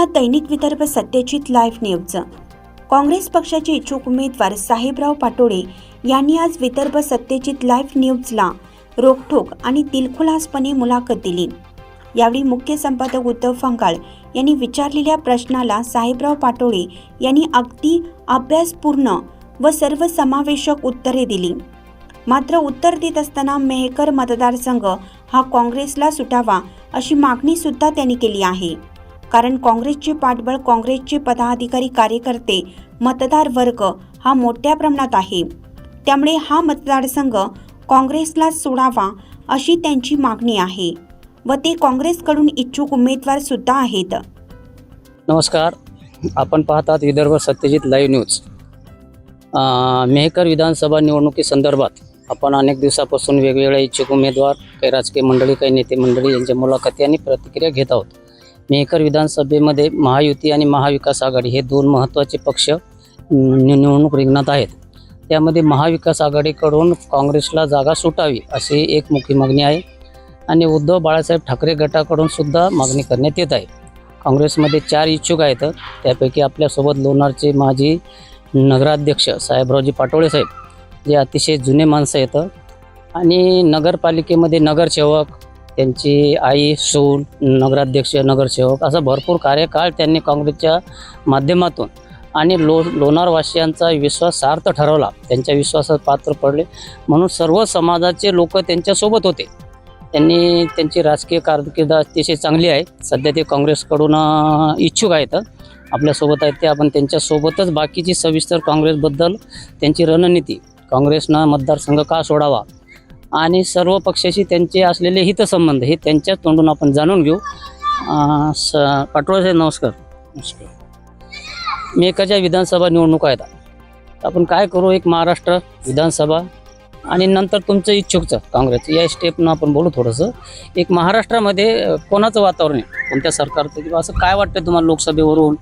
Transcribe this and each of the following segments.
आपण आहात दैनिक विदर्भ सत्यजित लाईव्ह न्यूज. काँग्रेस पक्षाचे इच्छुक उमेदवार साहेबराव पाटोळे यांनी आज विदर्भ सत्यजित लाईव्ह न्यूजला रोखठोक आणि दिलखुलासपणे मुलाखत दिली. यावेळी मुख्य संपादक उद्धव फंगाळ यांनी विचारलेल्या प्रश्नाला साहेबराव पाटोळे यांनी अगदी अभ्यासपूर्ण व सर्वसमावेशक उत्तरे दिली. मात्र उत्तर देत असताना मेहकर मतदारसंघ हा काँग्रेसला सुटावा अशी मागणी सुद्धा त्यांनी केली आहे. कारण काँग्रेसचे पाठबळ काँग्रेसचे पदाधिकारी कार्यकर्ते मतदार वर्ग हा मोठ्या प्रमाणात आहे. त्यामुळे हा मतदारसंघ काँग्रेसला सोडावा अशी त्यांची मागणी आहे व ते काँग्रेसकडून इच्छुक उमेदवार सुद्धा आहेत. नमस्कार. आपण पाहतात विदर्भ सत्यजित लाईव्ह न्यूज. मेहकर विधानसभा निवडणुकीसंदर्भात आपण अनेक दिवसापासून वेगवेगळ्या इच्छुक उमेदवार काही राजकीय मंडळी काही नेते मंडळी यांच्या मुलाखती आणि प्रतिक्रिया घेत आहोत. मेहकर विधानसभेमध्ये महायुती आणि महाविकास आघाडी हे दोन महत्त्वाचे पक्ष निवडणूक रिंगणात आहेत. त्यामध्ये महाविकास आघाडीकडून काँग्रेसला जागा सुटावी अशी एक मुख्य मागणी आहे आणि उद्धव बाळासाहेब ठाकरे गटाकडून सुद्धा मागणी करण्यात येत आहे. काँग्रेसमध्ये चार इच्छुक आहेत. त्यापैकी आपल्यासोबत लोणारचे माजी नगराध्यक्ष साहेबरावजी पाटोळे साहेब जे अतिशय जुने माणसं आहेत. आणि नगरपालिकेमध्ये नगरसेवक त्यांची आई सून नगराध्यक्ष नगरसेवक असा भरपूर कार्यकाळ त्यांनी काँग्रेसच्या माध्यमातून आणि लो लोणारवासियांचा विश्वास सार्थ ठरवला. त्यांच्या विश्वासात पात्र पडले. म्हणून सर्व समाजाचे लोक त्यांच्यासोबत होते. त्यांनी त्यांची राजकीय कारकीर्द अतिशय चांगली आहे. सध्या ते काँग्रेसकडून इच्छुक आहेत. आपल्यासोबत आहेत ते. आपण त्यांच्यासोबतच बाकीची सविस्तर काँग्रेसबद्दल त्यांची रणनीती. काँग्रेसनं मतदारसंघ का सोडावा? आणि सर्व पक्षाशी त्यांचे असलेले हितसंबंध हे त्यांच्याच तोंडून आपण जाणून घेऊ. स पाटोळे साहेब नमस्कार. नमस्कार. मेकाच्या विधानसभा निवडणुका आहेत. आपण काय करू एक महाराष्ट्र विधानसभा आणि नंतर तुमचं इच्छुकचं काँग्रेस या स्टेपनं आपण बोलू थोडंसं. एक महाराष्ट्रामध्ये कोणाचं वातावरण आहे? कोणत्या सरकारचं? किंवा असं काय वाटतं तुम्हाला लोकसभेवरून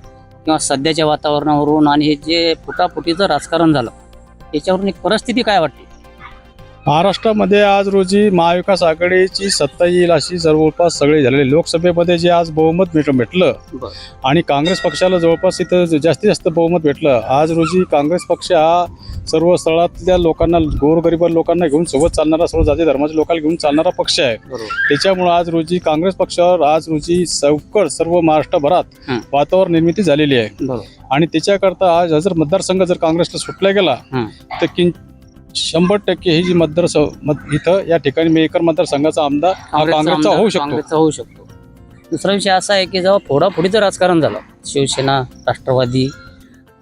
किंवा सध्याच्या वातावरणावरून? आणि हे जे फुटाफुटीचं राजकारण झालं याच्यावरून एक परिस्थिती काय वाटते? महाराष्ट्रामध्ये आज रोजी महाविकास आघाडीची सत्ता येईल अशी जवळपास सगळे झालेले लोकसभेमध्ये जे आज बहुमत भेट भेटलं आणि काँग्रेस पक्षाला जवळपास इथं जास्तीत जास्त बहुमत भेटलं. आज रोजी काँग्रेस पक्ष हा सर्व स्थळातल्या लोकांना गोरगरीब लोकांना घेऊन सोबत चालणारा सर्व जाती धर्माच्या लोकांना घेऊन चालणारा पक्ष आहे. त्याच्यामुळं आज रोजी काँग्रेस पक्षावर आज रोजी चौकड सर्व महाराष्ट्रभरात. वातावरण निर्मिती झालेली आहे. आणि त्याच्याकरता आज जर मतदारसंघ जर काँग्रेसला सुटला गेला. तर किं शंभर टक्के ही जी मतदार मत इथं या ठिकाणी मेकर मतदारसंघाचा आमदार हा काँग्रेसचा होऊ शकतो. काँग्रेसचा होऊ शकतो. दुसरा विषय असा आहे की जेव्हा फोडाफोडीचं राजकारण झालं शिवसेना राष्ट्रवादी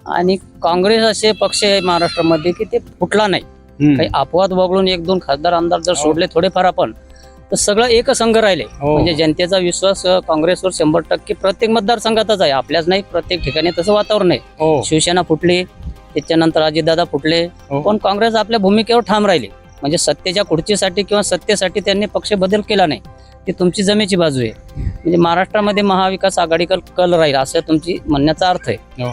आणि काँग्रेस असे पक्ष आहे महाराष्ट्रामध्ये की ते फुटला नाही. काही अपवाद वगळून एक दोन खासदार आमदार जर हो. सोडले थोडेफार आपण तर सगळं एक संघ राहिले. हो. म्हणजे जनतेचा विश्वास अ, काँग्रेसवर शंभर टक्के प्रत्येक मतदारसंघातच आहे. आपल्याच नाही प्रत्येक ठिकाणी तसं वातावरण आहे. हो. शिवसेना फुटली त्याच्यानंतर अजितदादा फुटले हो. पण काँग्रेस आपल्या भूमिकेवर ठाम राहिली म्हणजे सत्तेच्या खुर्चीसाठी किंवा सत्तेसाठी त्यांनी पक्ष बदल केला नाही ती तुमची जमेची बाजू आहे म्हणजे महाराष्ट्रामध्ये महाविकास आघाडी कल कल राहील असं तुमची म्हणण्याचा अर्थ आहे हो.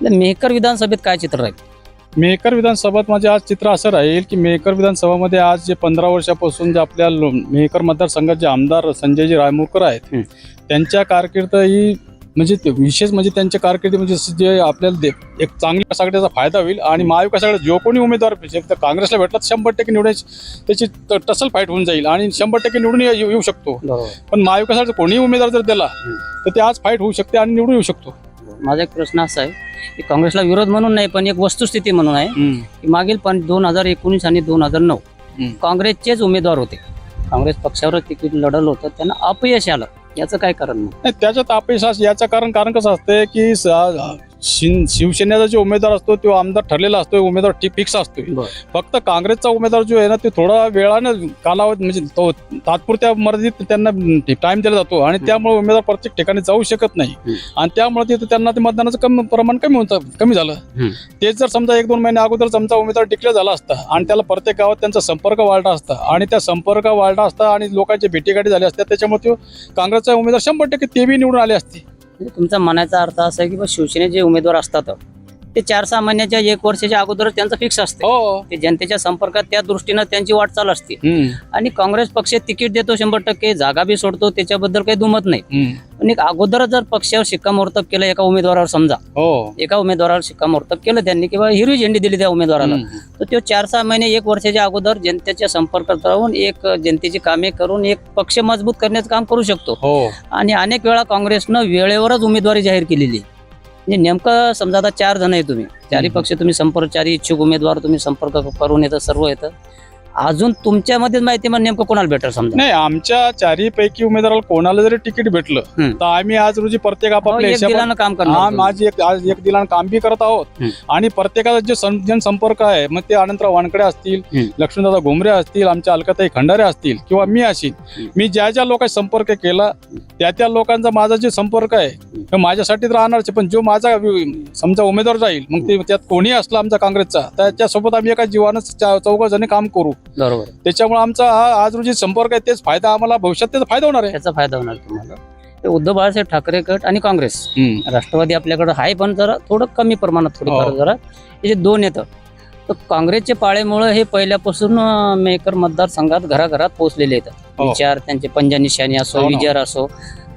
म्हणजे मेहकर विधानसभेत काय चित्र राहील मेकर विधानसभात माझे आज चित्र असं राहील की मेकर विधानसभामध्ये आज जे पंधरा वर्षापासून जे आपल्या लो- मेकर मतदारसंघात जे आमदार संजयजी रायमुरकर आहेत हं. त्यांच्या कारकीर्द ही म्हणजे ते विशेष म्हणजे त्यांच्या कारकिर्दी म्हणजे जे आपल्याला दे- एक चांगल्या सगळ्याचा फायदा होईल आणि महाविकास आघाडी जो कोणी उमेदवार तर काँग्रेसला भेटला तर शंभर टक्के निवडायची त्याची त- टसल फाईट होऊन जाईल आणि शंभर टक्के निवडून येऊ शकतो. पण महाविकास आघाडीचा कोणीही उमेदवार जर दिला. तर ते आज फाईट होऊ शकते आणि निवडून येऊ शकतो. माझा एक प्रश्न असा आहे की काँग्रेसला विरोध म्हणून नाही पण एक वस्तुस्थिती म्हणून आहे की मागील पण दोन हजार एकोणीस आणि दोन हजार नऊ हं. काँग्रेसचेच उमेदवार होते. काँग्रेस पक्षावर तिकीट लढलं होतं त्यांना अपयश आलं. याचं काय कारण नाही नाही त्याच्यात अपयश याचं कारण कारण कसं असतंय की स- शिन शिवसेनेचा जो उमेदवार असतो तो आमदार ठरलेला असतो उमेदवार टी फिक्स असतो फक्त काँग्रेसचा उमेदवार जो आहे ना ते थोडा वेळानं कालावधी म्हणजे तो तात्पुरत्या मर्जीत त्यांना टाइम दिला जातो आणि त्यामुळे उमेदवार प्रत्येक ठिकाणी जाऊ शकत नाही. आणि त्यामुळे तिथे त्यांना ते मतदानाचं कमी प्रमाण कमी होतं कमी झालं. तेच जर समजा एक दोन महिने अगोदर समजा उमेदवार टिकले झाला असता आणि त्याला प्रत्येक गावात त्यांचा संपर्क वाढला असता आणि त्या संपर्क वाढला असता आणि लोकांची भेटीगाठी झाली असत्या त्याच्यामुळे तो काँग्रेसचा उमेदवार शंभर टक्के ते बी निवडून आले असते. म्हणजे तुमचा म्हणायचा अर्थ असा आहे की बा शिवसेनेचे उमेदवार असतात ते चार सहा महिन्याच्या एक वर्षाच्या अगोदर त्यांचं फिक्स असते. हो. ते जनतेच्या संपर्कात त्या दृष्टीनं त्यांची वाटचाल असते. आणि काँग्रेस पक्ष तिकीट देतो शंभर टक्के जागा बी सोडतो त्याच्याबद्दल काही दुमत नाही. एक अगोदर जर पक्षावर शिक्कामोर्तब केलं एका उमेदवारावर समजा. हो. एका उमेदवारावर शिक्कामोर्तब केलं त्यांनी किंवा हिरवी झेंडी दिली त्या उमेदवाराला. तर तो चार सहा महिने एक वर्षाच्या अगोदर जनतेच्या संपर्कात राहून एक जनतेची कामे करून एक पक्ष मजबूत करण्याचं काम करू शकतो. हो. आणि अनेक वेळा काँग्रेसनं वेळेवरच उमेदवारी जाहीर केलेली. म्हणजे नेमकं समजा आता चार जण आहे तुम्ही चारही. पक्ष तुम्ही संपर्क चारही इच्छुक उमेदवार तुम्ही संपर्क करून येतं सर्व येतं अजून तुमच्यामध्येच माहिती मग नेमकं कोणाला भेटेल समजा नाही आमच्या चारही पैकी उमेदवाराला कोणाला जरी तिकीट भेटलं हम्म. तर आम्ही आज रोजी प्रत्येक हो, आपापल्या एक हिशोबाने दिलानं काम करणार तुम्ही. माझी एक आज एक दिलानं काम बी करत आहोत हम्म. आणि प्रत्येकाचा जे सं- जनसंपर्क आहे मग ते अनंतराव वानकडे असतील हम्म. लक्ष्मीदादा घुमरे असतील आमच्या अलकाताई खंडारे असतील किंवा मी असेल. मी ज्या ज्या लोकांशी संपर्क केला त्या त्या लोकांचा माझा जे संपर्क आहे तो माझ्यासाठी तर राहणारच आहे. पण जो माझा वि- समजा उमेदवार जाईल मग ते त्यात कोणी असला आमचा काँग्रेसचा त्याच्यासोबत आम्ही एका जीवानं चौघ जणी काम करू बरोबर त्याच्यामुळे आमचा हा आज रोजी संपर्क आहे तेच फायदा आम्हाला भविष्यात त्याचा फायदा होणार आहे त्याचा फायदा होणार तुम्हाला ते उद्धव बाळासाहेब ठाकरे गट आणि काँग्रेस राष्ट्रवादी आपल्याकडे आहे पण जरा थोडं कमी प्रमाणात थोडीफार हो. जरा हे जे दोन येतं तर काँग्रेसचे पाळेमुळे हे पहिल्यापासून अं, मेकर मतदारसंघात घराघरात पोहोचलेले येतात हो. विचार त्यांचे पंजा निशाणी असो हो ना. विचार असो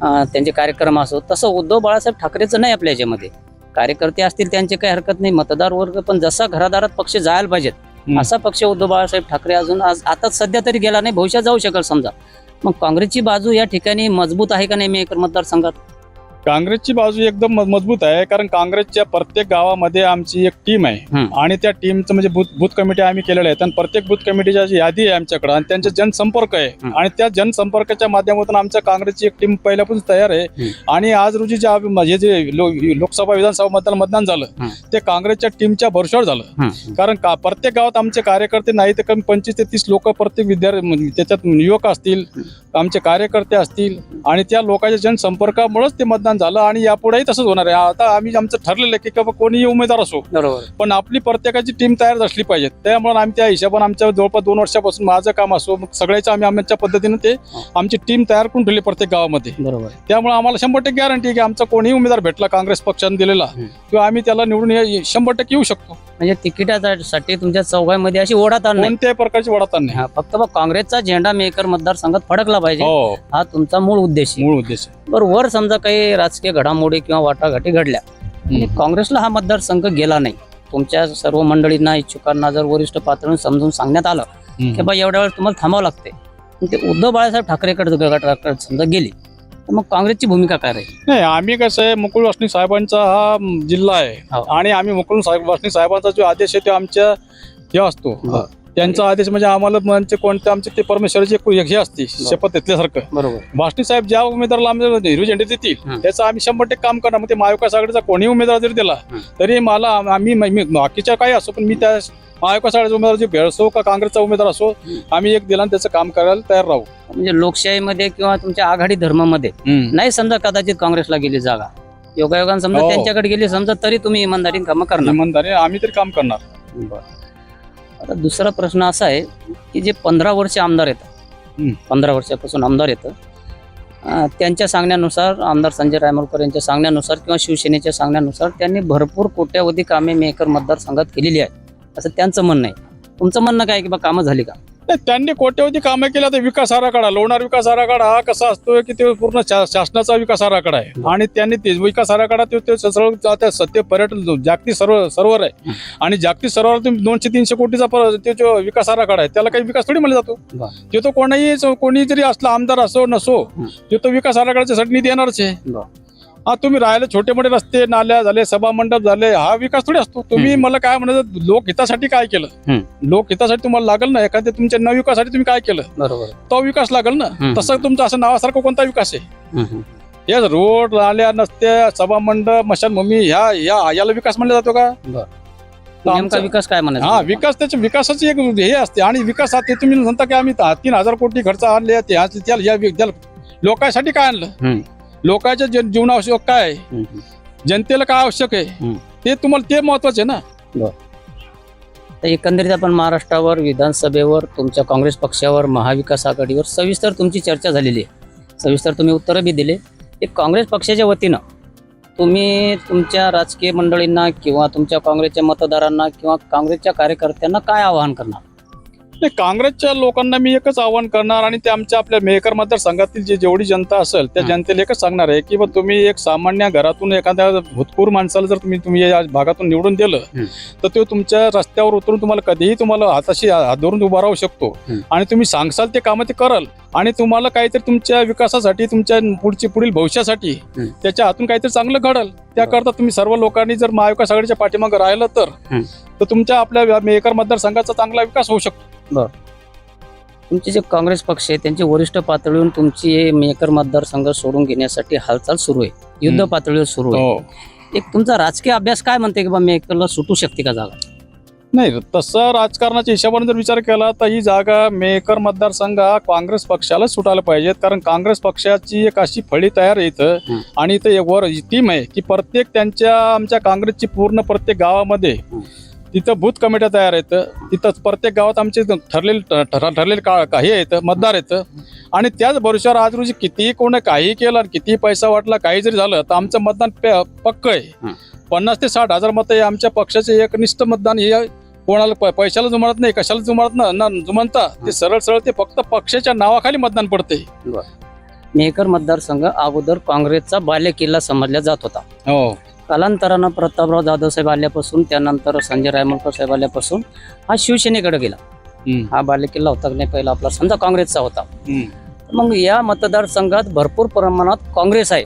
अं, त्यांचे कार्यक्रम असो तसं उद्धव बाळासाहेब ठाकरेचं नाही आपल्या याच्यामध्ये कार्यकर्ते असतील त्यांचे काही हरकत नाही मतदार वर्ग पण जसा घरादारात पक्ष जायला पाहिजेत. असा पक्ष उद्धव बाळासाहेब ठाकरे अजून आज आता सध्या तरी गेला नाही भविष्यात जाऊ शकेल समजा. मग काँग्रेसची बाजू या ठिकाणी मजबूत आहे का नाही मेकर मतदारसंघात? काँग्रेसची बाजू एकदम मजबूत आहे कारण काँग्रेसच्या प्रत्येक गावामध्ये आमची एक टीम आहे. आणि त्या टीमचं म्हणजे बूथ बूथ कमिटी आम्ही केलेल्या आहेत आणि प्रत्येक बूथ कमिटीच्या जी यादी आहे आमच्याकडे आणि त्यांचे जनसंपर्क आहे. आणि त्या जनसंपर्काच्या माध्यमातून आमच्या काँग्रेसची एक टीम पहिल्यापासून तयार आहे. आणि आज रोजी जे हे जे लो- लोकसभा विधानसभा मतदान मतदान झालं. ते काँग्रेसच्या टीमच्या भरशावर झालं. कारण का प्रत्येक गावात आमचे कार्यकर्ते नाही तर कमी पंचवीस ते तीस लोक प्रत्येक विद्यार्थी म्हणजे त्याच्यात युवक असतील आमचे कार्यकर्ते असतील आणि त्या लोकांच्या जनसंपर्कामुळेच ते मतदान झालं आणि यापुढेही तसंच होणार आहे. आता आम्ही आमचं ठरलेलं आहे की बाबा कोणीही उमेदवार असो. बरोबर. पण आपली प्रत्येकाची टीम तयार असली पाहिजे. त्यामुळे आम्ही त्या हिशोबाने आमच्या जवळपास दोन वर्षापासून माझं काम असो मग सगळ्याचं आम्ही आमच्या पद्धतीनं ते आमची टीम तयार करून ठेवली प्रत्येक गावामध्ये. बरोबर. त्यामुळे आम्हाला शंभर टक्के गॅरंटी की आमचा कोणीही उमेदवार भेटला काँग्रेस पक्षाने दिलेला. किंवा आम्ही त्याला निवडून शंभर टक्के येऊ शकतो. म्हणजे तिकिटासाठी तुमच्या चौघांमध्ये अशी ओढात नाही. कोणत्याही प्रकारची वडाताण नाही. हा, फक्त बघ काँग्रेसचा झेंडा मेकर मतदारसंघात फडकला पाहिजे. हो. हा तुमचा मूळ उद्देश आहे. मूळ उद्देश बरं वर समजा काही राजकीय घडामोडी किंवा वाटाघाटी घडल्या काँग्रेसला हा मतदारसंघ गेला नाही. तुमच्या सर्व मंडळींना इच्छुकांना जर वरिष्ठ पातळीवर समजून सांगण्यात आलं की बा एवढ्या वेळेस तुम्हाला थांबावं लागते पण ते उद्धव बाळासाहेब ठाकरेकडे गटाकडे समजा गेली. मग काँग्रेसची भूमिका काय राहील नाही आम्ही कसं आहे मुकुल वासनी साहेबांचा हा जिल्हा हो. आहे आणि आम्ही मुकुल साहेब वासनी साहेबांचा जो आदेश आहे तो आमच्या हे असतो बरं. त्यांचा आदेश म्हणजे आम्हाला म्हणजे कोणते आमचे ते परमेश्वराची एक हे असते शपथ घेतल्यासारखं बरोबर वासनी साहेब ज्या उमेदवाराला आम्ही हिरो झेंडे देतील हं. त्याचं आम्ही शंभर टक्के काम करणार मग ते महाविकास आघाडीचा कोणी उमेदवार जरी दिला हं. तरी मला आम्ही मी बाकीच्या काही असो पण मी त्या महाविकास आघाडीचा उमेदवार जे भेळसो का काँग्रेसचा उमेदवार असो. आम्ही एक दिला आणि त्याचं काम करायला तयार राहू. म्हणजे लोकशाहीमध्ये किंवा तुमच्या आघाडी धर्मामध्ये नाही समजा कदाचित काँग्रेसला गेली जागा. योगायोगान समजा हो. त्यांच्याकडे गेली समजा तरी तुम्ही इमानदारीने कामं करणार. इमानदारी आम्ही तरी काम करणार. आता दुसरा प्रश्न असा आहे की जे पंधरा वर्ष आमदार येतात हम्म. पंधरा वर्षापासून आमदार येतं अं, त्यांच्या सांगण्यानुसार आमदार संजय रायमोलकर यांच्या सांगण्यानुसार किंवा शिवसेनेच्या सांगण्यानुसार त्यांनी भरपूर कोट्यावधी कामे मेकर मतदारसंघात केलेली आहे असं त्यांचं म्हणणं आहे तुमचं म्हणणं काय की बा कामं झाली का नाही, त्यांनी कोट्यवधी कामं केल्या तर विकास आराखडा लोणार विकास आराखडा हा कसा असतो की ते पूर्ण शा- शासनाचा विकास आराखडा आहे. आणि त्यांनी ते विकास आराखडा तो सत्य पर्यटन जागतिक सर्व सरोवर आहे आणि जागतिक सरोवर दोनशे तीनशे कोटीचा पर- ते जो विकास आराखडा आहे त्याला काही विकास थोडी म्हणला जातो बरं. ते तो कोणाही कोणी जरी असला आमदार असो नसो हं. ते तो विकास आराखड्यासाठी निधी येणारच आहे बरं. हा तुम्ही राहिले छोटे मोठे रस्ते नाल्या झाले सभा मंडप झाले हा विकास थोडी असतो तुम्ही हं. मला काय म्हणायचं लोकहितासाठी काय केलं हं. लोकहितासाठी तुम्हाला लागल ना एखाद्या तुमच्या नवविकासाठी तुम्ही काय केलं बरोबर तो विकास लागेल ना. तसं तुमचा असं नावासारखं कोणता विकास आहे. या रोड नाल्या नसत्या सभा मंडप मशानभूमी ह्या ह्या याला विकास म्हणला जातो का नेमका विकास काय हा म्हणायचं विकास त्याच्या विकासाची एक हे असते आणि विकासात ते तुम्ही म्हणता की आम्ही तीन हजार कोटी खर्च आणले त्या त्याला या लोकांसाठी काय आणलं. लोकांच्या जे- जीवनावश्यक काय? आहे. जनतेला काय आवश्यक आहे. ते तुम्हाला ते महत्त्वाचे आहे ना? तर एकंदरीत आपण महाराष्ट्रावर विधानसभेवर तुमच्या काँग्रेस पक्षावर महाविकास आघाडीवर सविस्तर तुमची चर्चा झालेली आहे. सविस्तर तुम्ही उत्तरं बी दिले. एक काँग्रेस पक्षाच्या वतीनं तुम्ही तुमच्या राजकीय मंडळींना किंवा तुमच्या काँग्रेसच्या मतदारांना किंवा काँग्रेसच्या कार्यकर्त्यांना काय आवाहन करणार? नाही काँग्रेसच्या लोकांना मी एकच आवाहन करणार आणि ते आमच्या आपल्या मेहकर मतदारसंघातील जे जेवढी जनता असेल त्या. जनतेला एकच सांगणार आहे की बा तुम्ही एक सामान्य घरातून एखाद्या भूतपूर्व माणसाला जर तुम्ही तुम्ही या भागातून निवडून दिलं. तर तो तुमच्या रस्त्यावर उतरून तुम्हाला कधीही तुम्हाला हाताशी हात धरून उभा राहू शकतो. आणि तुम्ही सांगसाल ते कामं ते करल आणि तुम्हाला काहीतरी तुमच्या विकासासाठी तुमच्या पुढची पुढील भविष्यासाठी. त्याच्या हातून काहीतरी चांगलं घडल त्याकरता तुम्ही सर्व लोकांनी जर महाविकास आघाडीच्या पाठीमागे राहिलं तर. तर तुमच्या आपल्या मेहकर मतदारसंघाचा चांगला विकास होऊ शकतो तुमचे जे काँग्रेस पक्ष आहे त्यांचे वरिष्ठ पातळीवरून तुमची मेकर मतदारसंघ सोडून घेण्यासाठी हालचाल सुरू आहे. युद्ध. पातळीवर सुरू आहे. हो. एक तुमचा राजकीय अभ्यास काय म्हणते की बा मेकरला सुटू शकते का जागा? नाही तसं राजकारणाच्या हिशोबाने जर विचार केला तर ही जागा मेकर मतदारसंघ हा काँग्रेस पक्षाला सुटायला पाहिजेत कारण काँग्रेस पक्षाची एक अशी फळी तयार इथं. आणि इथं एक वर टीम आहे की प्रत्येक त्यांच्या आमच्या काँग्रेसची पूर्ण प्रत्येक गावामध्ये. तिथं बूथ कमिट्या तयार आहेत. तिथं प्रत्येक गावात आमचे ठरलेले ठर- ठरलेले का का- हे आहेत मतदार आहेत. आणि त्याच भरोश्यावर आज रोजी कितीही कोण काही केलं कितीही पैसा वाटला काही जरी झालं तर आमचं मतदान पे- पक्क आहे. हं. पन्नास ते साठ हजार मतं हे आमच्या पक्षाचे एकनिष्ठ मतदान हे कोणाला प- पैशाला जुमानत नाही कशाला जुमानत ना ना जुमानता. ते सरळ सरळ ते फक्त पक्षाच्या नावाखाली मतदान पडते मेकर मतदारसंघ अगोदर काँग्रेसचा बालेकिल्ला समजला जात होता. हो. कालांतरानं प्रतापराव जाधव साहेब आल्यापासून त्यानंतर संजय रायमलकर साहेब आल्यापासून हा शिवसेनेकडे गेला. हा बालेकिल्ला होता की नाही पहिला आपला समजा काँग्रेसचा होता. मग या मतदारसंघात भरपूर प्रमाणात काँग्रेस आहे.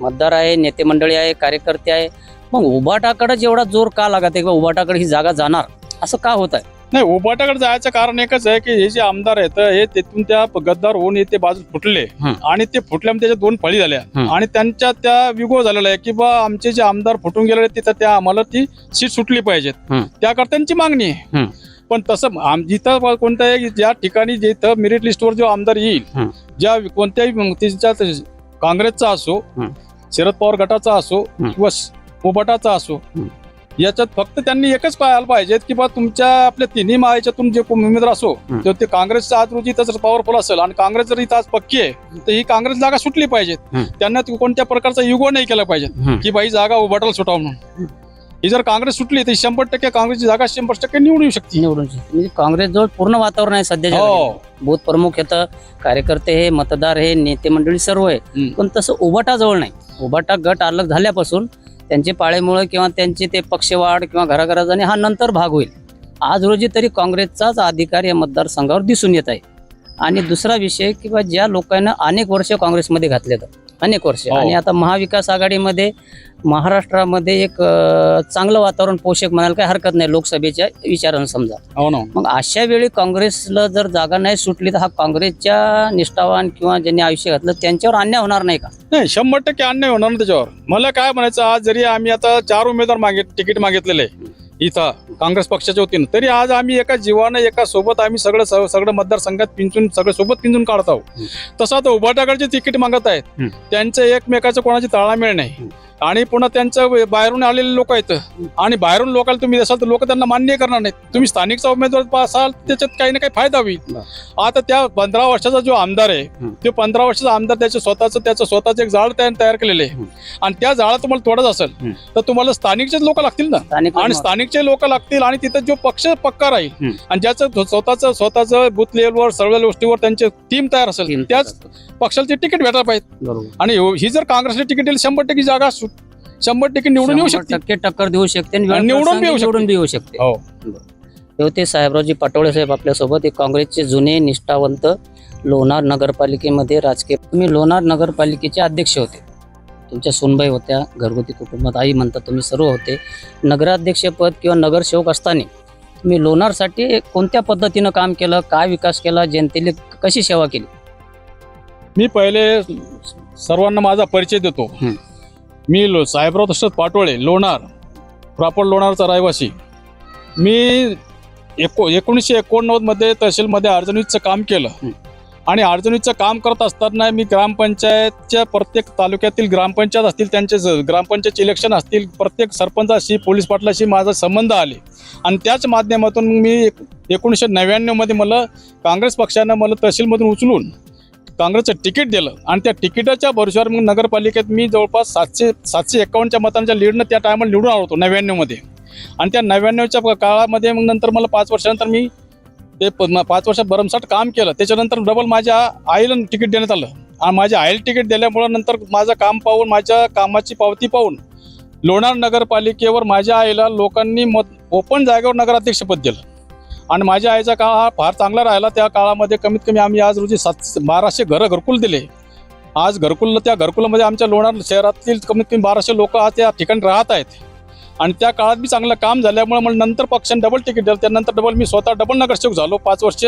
मतदार आहे नेते मंडळी आहे कार्यकर्ते आहे मग उबाटाकडे जेवढा जोर का लागत आहे किंवा उबाटाकडे ही जागा जाणार असं का होत आहे नाही उबाटाकडे जायचं कारण एकच आहे की हे जे आमदार आहेत हे तिथून त्या गद्दार होऊन ते बाजू फुटले. आणि ते फुटल्यामुळे त्याच्या दोन फळी झाल्या. आणि त्यांच्या त्या विगो झालेला आहे की बा आमचे जे आमदार फुटून गेलेले तिथं त्या आम्हाला ती सीट सुटली पाहिजेत. त्याकरता त्यांची मागणी आहे. पण तसं आम जिथं कोणत्याही ज्या ठिकाणी जिथं मेरिट लिस्टवर जो आमदार येईल. ज्या कोणत्याही तिच्या काँग्रेसचा असो. शरद पवार गटाचा असो. किंवा उबाटाचा असो. याच्यात फक्त त्यांनी एकच पाहायला पाहिजेत की बा तुमच्या आपल्या तिन्ही महायाच्यातून जे उमेदवार असो. तर ते काँग्रेसचा आज रोजी जर पॉवरफुल असेल आणि काँग्रेस जर इथं आज पक्की आहे तर ही काँग्रेस जागा सुटली पाहिजेत. त्यांना कोणत्या प्रकारचा युगो नाही केला पाहिजे. की बाई जागा उभाटाला सुटावं म्हणून ही जर काँग्रेस सुटली तर शंभर टक्के काँग्रेसची जागा शंभर टक्के निवडून येऊ शकते निवडून म्हणजे काँग्रेस जवळ पूर्ण वातावरण आहे घडीला. हो बूथ प्रमुख येतं कार्यकर्ते हे मतदार हे नेते मंडळी सर्व आहे. पण तसं उबाटा जवळ नाही उबाटा गट अलग झाल्यापासून त्यांचे पाळेमुळं किंवा त्यांचे ते पक्षवाढ किंवा घराघराजाने हा नंतर भाग होईल. आज रोजी तरी काँग्रेसचाच अधिकार या मतदारसंघावर दिसून येत आहे. आणि दुसरा विषय किंवा ज्या लोकांना अनेक वर्ष काँग्रेसमध्ये घातले तर अनेक वर्ष. हो. आणि आता महाविकास आघाडीमध्ये महाराष्ट्रामध्ये एक अं, चांगलं वातावरण पोषक म्हणायला काही हरकत नाही लोकसभेच्या विचारानं समजा. हो ना. मग अशा वेळी काँग्रेसला जर जागा नाही सुटली तर हा काँग्रेसच्या निष्ठावान किंवा ज्यांनी आयुष्य घातलं त्यांच्यावर अन्याय होणार नाही का? नाही शंभर टक्के अन्याय होणार ना त्याच्यावर. मला काय म्हणायचं आज जरी आम्ही आता चार उमेदवार मागित तिकीट मागितलेले इथं काँग्रेस पक्षाच्या वतीनं. तरी आज आम्ही एका जीवानं एका सोबत आम्ही सगळं सगळं मतदारसंघात पिंचून सगळं सोबत पिंचून काढत आहोत. तसं आता उभाटाकडचे तिकीट मागत आहेत. त्यांचं एकमेकाचं कोणाची ताळामेळ नाही. आणि पुन्हा त्यांचं बाहेरून आलेले लोक आहेत. आणि बाहेरून लोकांना तुम्ही असाल तर लोक त्यांना मान्य करणार नाहीत. तुम्ही स्थानिकचा उमेदवार असाल त्याच्यात काही ना काही फायदा होईल. आता त्या पंधरा वर्षाचा जो आमदार आहे. तो पंधरा वर्षाचा आमदार त्याचं स्वतःचं त्याचं स्वतःचं एक जाळ तयार तयार केलेलं आहे. आणि त्या जाळात तुम्हाला तोडत असेल. तर तुम्हाला स्थानिकचेच लोक लागतील ना? आणि स्थानिकचे लोक लागतील आणि तिथं जो पक्ष पक्का राहील. आणि ज्याचं स्व- स्वतःचं स्वतःचं बूथ लेवलवर सर्व गोष्टीवर त्यांची टीम तयार असेल त्याच पक्षाला ते तिकीट भेटायला पाहिजे. आणि हो- ही जर काँग्रेसला तिकीट दिली शंभर टक्के जागा शंभर टक्के निवडून येऊ शंभर शकते. टक्के टक्कर देऊ शकते आणि वेळ आणि निवडून प्रसंगी बी येऊ शकते. निवडून बी येऊ शकते. हो. हे होते साहेबरावजी पाटोळे साहेब आपल्यासोबत. हे काँग्रेसचे जुने निष्ठावंत लोणार नगरपालिकेमध्ये राजकीय तुम्ही लोणार नगरपालिकेचे अध्यक्ष होते. तुमच्या सुनबाई होत्या घरगुती कुटुंबात आई म्हणतात तुम्ही सर्व होते. नगराध्यक्षपद किंवा नगरसेवक असताना तुम्ही लोणारसाठी कोणत्या पद्धतीनं काम केलं काय विकास केला जनतेला कशी सेवा केली? मी पहिले सर्वांना माझा परिचय देतो. हं. मी लो साहेबराव दशरथ पाटोळे लोणार. प्रॉपर लोणारचा रहिवासी. मी एको एकोणीसशे एकोणनव्वदमध्ये तहसीलमध्ये अर्जनीचं काम केलं. आणि अर्जनीचं काम करत असताना मी ग्रामपंचायतच्या प्रत्येक तालुक्यातील ग्रामपंचायत असतील त्यांचे ग्रामपंचायतचे इलेक्शन असतील प्रत्येक सरपंचाशी पोलीस पाटलाशी माझा संबंध आले. आणि त्याच माध्यमातून मी एक- एकोणीसशे नव्याण्णवमध्ये मला काँग्रेस पक्षानं मला तहसीलमधून उचलून काँग्रेसचं तिकीट दिलं. आणि त्या तिकिटाच्या भरोश्यावर मग नगरपालिकेत मी जवळपास सातशे सातशे एकावन्नच्या मतांच्या लीडनं त्या टायमाला निवडून आलो होतो नव्याण्णवमध्ये. आणि त्या नव्याण्णवच्या काळामध्ये मग नंतर मला पाच वर्षानंतर मी ते पाच वर्षात भरमसाठ काम केलं. त्याच्यानंतर डबल माझ्या आईला तिकीट देण्यात आलं. आणि माझ्या आईला तिकीट दिल्यामुळं नंतर माझं काम पाहून माझ्या कामाची पावती पाहून लोणार नगरपालिकेवर माझ्या आईला लोकांनी मत ओपन जागेवर नगराध्यक्षपद दिलं. आणि माझ्या आईचा काळ हा फार चांगला राहिला. त्या काळामध्ये कमीत कमी आम्ही आज रोजी सात बाराशे घरं घरकुल दिले. आज घरकुल त्या घरकुलामध्ये आमच्या लोणार शहरातील कमीत कमी बाराशे लोक आज त्या ठिकाणी राहत आहेत. आणि त्या काळात मी चांगलं काम झाल्यामुळे मला नंतर पक्षाने डबल तिकीट दिलं. त्यानंतर डबल मी स्वतः डबल नगरसेवक झालो पाच वर्ष.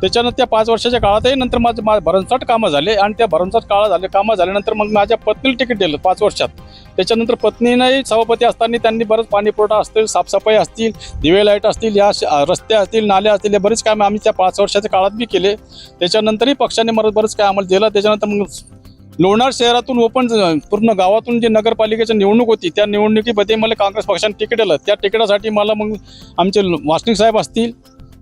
त्याच्यानंतर त्या पाच वर्षाच्या काळातही नंतर माझं मा भरमसाठ कामं झाले आणि त्या भरमसाठ काळ झाले कामं झाल्यानंतर मग माझ्या पत्नीला तिकीट दिलं पाच वर्षात. त्याच्यानंतर पत्नीनंही सभापती असताना त्यांनी बरंच पाणीपुरवठा असतील साफसफाई असतील दिवे लाइट असतील या श- रस्ते असतील नाले असतील हे बरेच कामं आम्ही त्या पाच वर्षाच्या काळात बी केले. त्याच्यानंतरही पक्षाने मला बरंच काय आम्हाला दिलं. त्याच्यानंतर मग लोणार शहरातून ओपन पूर्ण गावातून जी नगरपालिकेची निवडणूक होती त्या निवडणुकीमध्ये मला काँग्रेस पक्षाने तिकीट दिलं. त्या तिकिटासाठी मला मग आमचे वासनिक साहेब असतील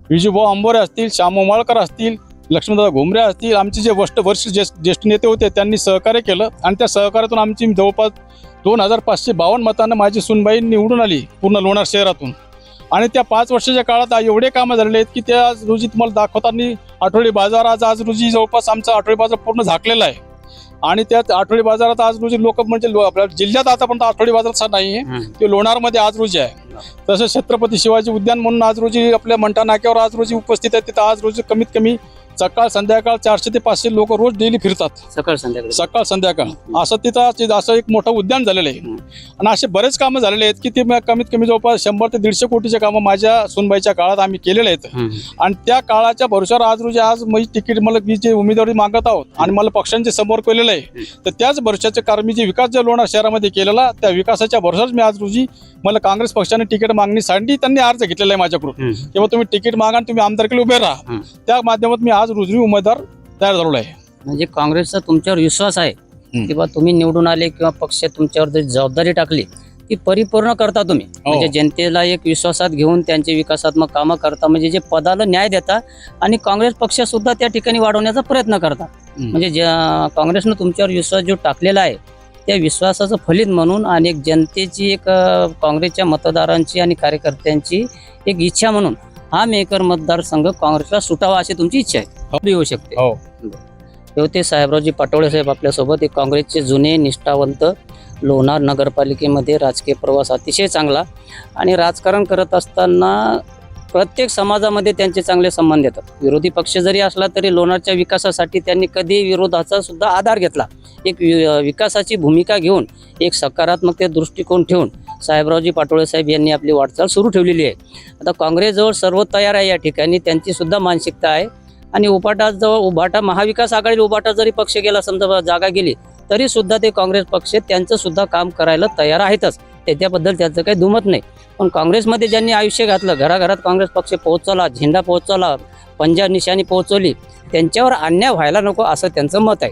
विजूभाऊ आंबोरे असतील श्याम उमाळकर असतील लक्ष्मणदादा घुमरे असतील आमचे जे वष्ट वरिष्ठ ज्येष्ठ ज्येष्ठ नेते होते त्यांनी सहकार्य केलं. आणि त्या सहकार्यातून आमची जवळपास दोन हजार पाचशे बावन्न मतांना माझी सुनबाई निवडून आली पूर्ण लोणार शहरातून. आणि त्या पाच वर्षाच्या काळात एवढे कामं झालेले आहेत की त्या आज रोजी तुम्हाला दाखवताना आठवडी बाजार आज आज रोजी जवळपास आमचा आठवडी बाजार पूर्ण झाकलेला आहे. आणि त्यात आठवडी बाजारात आज रोजी लोक म्हणजे आपल्या जिल्ह्यात आतापर्यंत आठवडी बाजार नाही आहे ते लोणारमध्ये आज रोजी आहे. तसं छत्रपती शिवाजी उद्यान म्हणून आज रोजी आपल्या मंठा नाक्यावर आज रोजी उपस्थित आहेत. तिथं आज रोजी कमीत कमी सकाळ संध्याकाळ चारशे ते पाचशे लोक रोज डेली फिरतात. सकाळ संध्याकाळी. सकाळ संध्याकाळ. असं तिथं असं एक मोठं उद्यान झालेलं आहे. आणि असे बरेच कामं झालेले आहेत की ते कमीत कमी जवळपास शंभर ते दीडशे कोटीचे कामं माझ्या सुनबाईच्या काळात आम्ही केलेले आहेत. आणि त्या काळाच्या भरोश्यावर आज रोजी आज मी तिकीट मला मी जे उमेदवारी मागत आहोत आणि मला पक्षांचे समोर केलेलं आहे तर त्याच भरोश्याचे कारण मी जे विकास जे लोणार शहरामध्ये केलेला त्या विकासाच्या भरोश्यावर मी आज रोजी मला काँग्रेस पक्षाने तिकीट मागणीसाठी त्यांनी अर्ज घेतलेला आहे माझ्याकडून. तेव्हा तुम्ही तिकीट मागा आणि तुम्ही आमदारकीला उभे राहा. त्या माध्यमात मी आज रोजी उमेदवार तयार झालेलो आहे म्हणजे काँग्रेसचा तुमच्यावर विश्वास आहे. किंवा तुम्ही निवडून आले किंवा पक्ष तुमच्यावर जरी जबाबदारी टाकली ती परिपूर्ण करता तुम्ही हो. म्हणजे जनतेला एक विश्वासात घेऊन त्यांचे विकासात्मक कामं करता म्हणजे जे पदाला न्याय देता आणि काँग्रेस पक्ष सुद्धा त्या ठिकाणी वाढवण्याचा प्रयत्न करता म्हणजे ज्या काँग्रेसनं तुमच्यावर विश्वास जो टाकलेला आहे त्या विश्वासाचं फलित म्हणून आणि एक जनतेची एक काँग्रेसच्या मतदारांची आणि कार्यकर्त्यांची एक इच्छा म्हणून हा मेकर मतदारसंघ काँग्रेसला सुटावा अशी तुमची इच्छा आहे? बी होऊ शकते. हो. हे होते साहेबरावजी पाटोळे साहेब आपल्यासोबत एक काँग्रेसचे जुने निष्ठावंत लोणार नगरपालिकेमध्ये राजकीय प्रवास अतिशय चांगला आणि राजकारण करत असताना प्रत्येक समाजामध्ये त्यांचे चांगले संबंध येतात. विरोधी पक्ष जरी असला तरी लोणारच्या विकासासाठी त्यांनी कधी विरोधाचा सुद्धा आधार घेतला. एक वि- विकासाची भूमिका घेऊन एक सकारात्मक दृष्टिकोन ठेवून साहेबरावजी पाटोळे साहेब यांनी आपली वाटचाल सुरू ठेवलेली आहे. आता काँग्रेसजवळ सर्व तयार आहे या ठिकाणी त्यांचीसुद्धा मानसिकता आहे. आणि उपाटाजवळ उभाटा महाविकास आघाडी उभाटा जरी पक्ष गेला समजा जागा गेली तरी सुद्धा ते काँग्रेस पक्ष त्यांचं सुद्धा काम करायला तयार आहेतच. त्याच्याबद्दल त्याचं काही दुमत नाही. पण काँग्रेसमध्ये ज्यांनी आयुष्य घातलं घराघरात काँग्रेस पक्ष पोहोचवला झेंडा पोहोचवला पंजाब निशाणी पोहोचवली त्यांच्यावर अन्याय व्हायला नको असं त्यांचं मत आहे.